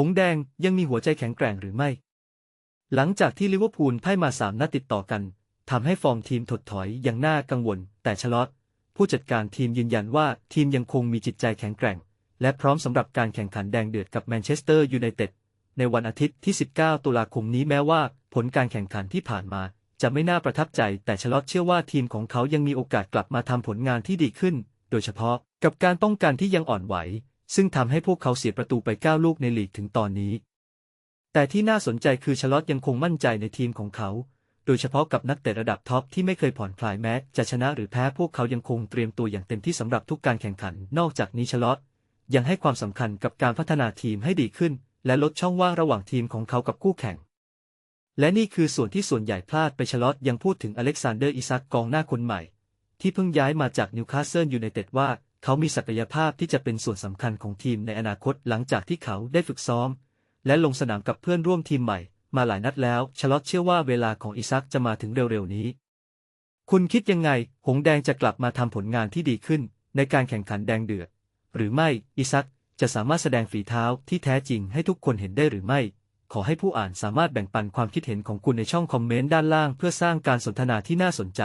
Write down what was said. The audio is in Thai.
หงแดงยังมีหัวใจแข็งแกร่งหรือไม่ หลังจากที่ลิเวอร์พูลพ่ายมาสามนัดติดต่อกันทำให้ฟอร์มทีมถดถอยอย่างน่ากังวล แต่ชลอตผู้จัดการทีมยืนยันว่าทีมยังคงมีจิตใจแข็งแกร่ง และพร้อมสำหรับการแข่งขันแดงเดือดกับแมนเชสเตอร์ยูไนเต็ดในวันอาทิตย์ที่ 19 ตุลาคมนี้แม้ว่าผลการแข่งขันที่ผ่านมา จะไม่น่าประทับใจ แต่ชลอตเชื่อว่าทีมของเขายังมีโอกาสกลับมาทำผลงานที่ดีขึ้น โดยเฉพาะกับการป้องกันที่ยังอ่อนไหว ซึ่งทำให้พวกเขาเสียประตูไป 9 ลูกในลีกถึงตอนนี้ แต่ที่น่าสนใจคือชลอตยังคงมั่นใจในทีมของเขา โดยเฉพาะกับนักเตะระดับท็อปที่ไม่เคยผ่อนคลายแม้จะชนะหรือแพ้พวกเขายังคงเตรียมตัวอย่างเต็มที่สำหรับทุกการแข่งขัน นอกจากนี้ชลอตยังให้ความสำคัญกับการพัฒนาทีมให้ดีขึ้น และลดช่องว่างระหว่างทีมของเขากับคู่แข่ง และนี่คือส่วนที่ส่วนใหญ่พลาดไปชลอตยังพูดถึงอเล็กซานเดอร์อิซักกองหน้าคนใหม่ ที่เพิ่งย้ายมาจากนิวคาสเซิลยูไนเต็ดว่า เขามีศักยภาพที่จะเป็นส่วนสำคัญของทีมในอนาคตหลังจากที่เขาได้ฝึกซ้อม และลงสนามกับเพื่อนร่วมทีมใหม่ มาหลายนัดแล้ว ชลอตเชื่อว่าเวลาของอิซักจะมาถึงเร็วๆนี้ คุณคิดยังไง หงแดงจะกลับมาทำผลงานที่ดีขึ้น ในการแข่งขันแดงเดือด หรือไม่ อิซักจะสามารถแสดงฝีเท้าที่แท้จริงให้ทุกคนเห็นได้หรือไม่ ขอให้ผู้อ่านสามารถแบ่งปันความคิดเห็นของคุณในช่องคอมเมนต์ด้านล่างเพื่อสร้างการสนทนาที่น่าสนใจ